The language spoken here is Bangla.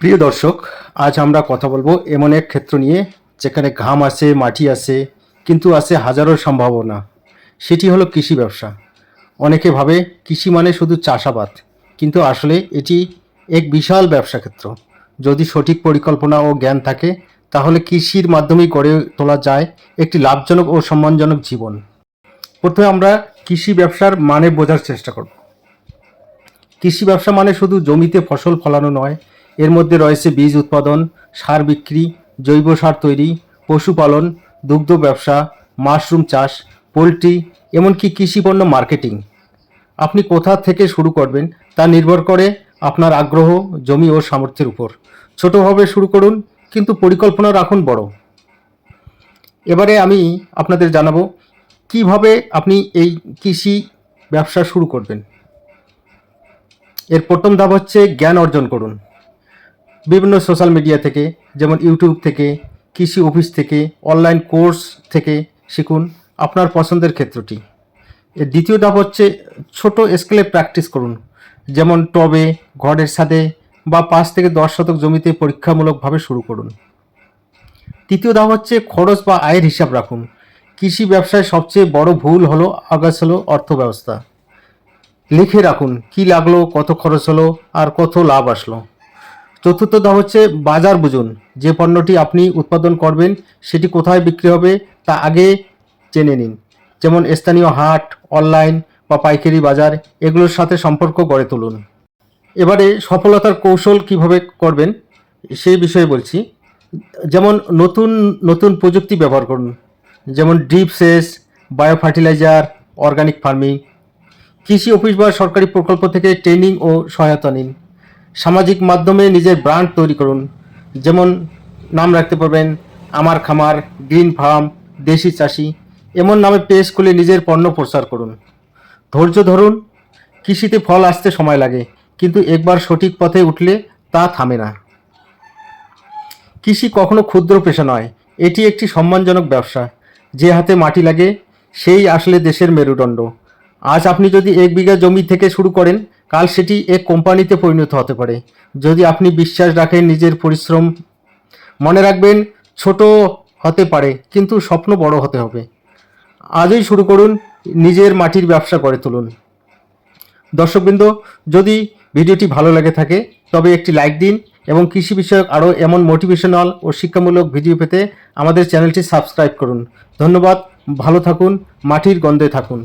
প্রিয় দর্শক, আজ আমরা কথা বলব এমন এক ক্ষেত্র নিয়ে যেখানে ঘাম আসে, মাটি আসে, কিন্তু আছে হাজারো সম্ভাবনা। সেটি হলো কৃষি ব্যবসা। অনেকে ভাবে কৃষি মানে শুধু চাষাবাদ, কিন্তু আসলে এটি এক বিশাল ব্যবসা ক্ষেত্র। যদি সঠিক পরিকল্পনা ও জ্ঞান থাকে, তাহলে কৃষির মাধ্যমেই গড়ে তোলা যায় একটি লাভজনক ও সম্মানজনক জীবন। প্রথমে আমরা কৃষি ব্যবসার মানে বোঝার চেষ্টা করব। কৃষি ব্যবসা মানে শুধু জমিতে ফসল ফলানো নয় এর মধ্যে রয়েছে বীজ উৎপাদন, সার বিক্রি, জৈব সার তৈরি, পশুপালন, দুগ্ধ ব্যবসা, মাশরুম চাষ, পোলট্রি, এমনকি কৃষি পণ্য মার্কেটিং। আপনি কোথা থেকে শুরু করবেন তা নির্ভর করে আপনার আগ্রহ, জমি ও সামর্থ্যের উপর। ছোটোভাবে শুরু করুন, কিন্তু পরিকল্পনা রাখুন বড়। এবারে আমি আপনাদের জানাব, কীভাবে আপনি এই কৃষি ব্যবসা শুরু করবেন। এর প্রথম ধাপ হচ্ছে জ্ঞান অর্জন করুন। বিভিন্ন সোশ্যাল মিডিয়া থেকে, যেমন ইউটিউব থেকে, কৃষি অফিস থেকে অনলাইন কোর্স থেকে শিখুন আপনার পছন্দের ক্ষেত্রটি। এর দ্বিতীয় ধাপ হচ্ছে ছোট স্কেলে প্র্যাকটিস করুন। যেমন টবে, ঘরের সাথে বা পাঁচ থেকে দশ শতক জমিতে পরীক্ষামূলকভাবে শুরু করুন। তৃতীয় ধাপ হচ্ছে খরচ বা আয়ের হিসাব রাখুন। কৃষি ব্যবসায় সবচেয়ে বড় ভুল হলো আগাছ হলো অর্থ ব্যবস্থা লিখে রাখুন, কি লাগল, কত খরচ হলো, আর কত লাভ আসলো। চতুর্থ ধাপ হচ্ছে বাজার বুঝুন। যে পণ্যটি আপনি উৎপাদন করবেন, সেটি কোথায় বিক্রি হবে তা আগে জেনে নিন। যেমন স্থানীয় হাট, অনলাইন বা পাইকারি বাজার, এগুলোর সাথে সম্পর্ক গড়ে তুলুন। এবারে সফলতার কৌশল কীভাবে করবেন, সেই বিষয়ে বলছি। যেমন নতুন নতুন প্রযুক্তি ব্যবহার করুন। যেমন ড্রিপ সেচ বায়ো ফার্টিলাইজার অর্গানিক ফার্মিং। কৃষি অফিস বা সরকারি প্রকল্প থেকে ট্রেনিং ও সহায়তা নিন। সামাজিক মাধ্যমে নিজের ব্র্যান্ড তৈরি করুন। যেমন নাম রাখতে পারবেন, আমার খামার গ্রিন ফার্ম দেশি চাষি। এমন নামে পেজ খুলে নিজের পণ্য প্রচার করুন। ধৈর্য ধরুন, কৃষিতে ফল আসতে সময় লাগে, কিন্তু একবার সঠিক পথে উঠলে তা থামে না। কৃষি কখনো ক্ষুদ্র পেশা নয়, এটি একটি সম্মানজনক ব্যবসা। যে হাতে মাটি লাগে, সেই আসলে দেশের মেরুদণ্ড। আজ আপনি যদি এক বিঘা জমি থেকে শুরু করেন কাল সেটি এক কোম্পানিতে পরিণত হতে পারে। যদি আপনি বিশ্বাস রাখেন নিজের পরিশ্রম, মনে রাখবেন ছোট হতে পারে, কিন্তু স্বপ্ন বড় হতে হবে। আজই শুরু করুন, নিজের মাটির ব্যবসা করে তুলুন। দর্শকবৃন্দ, যদি ভিডিওটি ভালো লাগে থাকে, তবে একটি লাইক দিন এবং কৃষি বিষয়ক আরও এমন মোটিভেশনাল ও শিক্ষামূলক ভিডিও পেতে আমাদের চ্যানেলটি সাবস্ক্রাইব করুন। ধন্যবাদ, ভালো থাকুন, মাটির গন্ধে থাকুন।